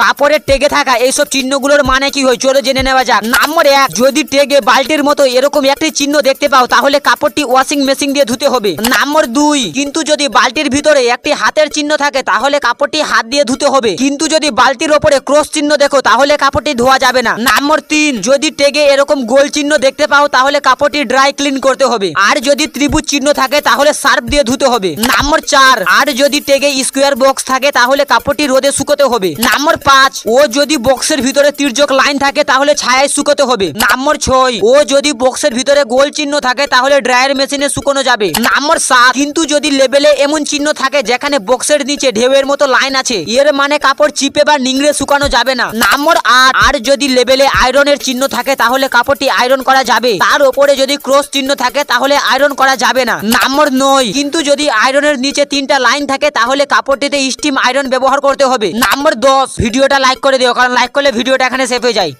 কাপড়ের টেগে থাকা এইসব চিহ্নগুলোর মানে কি হয়? চলো জেনে নেওয়া যাক। নম্বর এক, যদি টেগে বাল্টির মতো এরকম একটি চিহ্ন দেখতে পাও, তাহলে কাপড়টি ওয়াশিং মেশিন দিয়ে ধুতে হবে। নম্বর দুই, কিন্তু যদি বালতির ভিতরে একটি হাতের চিহ্ন থাকে, তাহলে কাপড়টি হাত দিয়ে ধুতে হবে। কিন্তু যদি বালতির ওপরে ক্রস চিহ্ন দেখো, তাহলে কাপড়টি ধোয়া যাবে না। নাম্বার তিন, যদি টেগে এরকম গোল চিহ্ন দেখতে পাও, তাহলে কাপড়টি ড্রাই ক্লিন করতে হবে। আর যদি ত্রিভুজ চিহ্ন থাকে, তাহলে সার্ফ দিয়ে ধুতে হবে। নম্বর চার, আর যদি টেগে স্কোয়ার বক্স থাকে, তাহলে কাপড়টি রোদে শুকোতে হবে। নম্বর পাঁচ। ও যদি বক্সের ভিতরে তির্যক লাইন থাকে, তাহলে ছায়ায় শুকোতে হবে। নম্বর ছয়। ও যদি বক্সের ভিতরে গোল চিহ্ন থাকে, তাহলে ড্রায়ার মেশিনে শুকোনো যাবে। নম্বর সাত। কিন্তু যদি লেবেলে এমন চিহ্ন থাকে, যেখানে বক্সের নিচে ঢেউয়ের মতো লাইন আছে, এর মানে কাপড় চিপে বা নিংড়ে শুকানো যাবে না। নাম্বার আট। আর যদি লেবেলে আয়রনের চিহ্ন থাকে, তাহলে কাপড়টি আয়রন করা যাবে। তার উপরে যদি ক্রস চিহ্ন থাকে, তাহলে আয়রন করা যাবে না। নাম্বার নয়। কিন্তু যদি আয়রনের নিচে তিনটা লাইন থাকে, তাহলে কাপড়টিতে স্টিম আয়রন ব্যবহার করতে হবে। নাম্বার দশ। ভিডিওটা লাইক করে দিও কারণ লাইক করলে ভিডিওটা এখানে সেভ হয়ে যায়।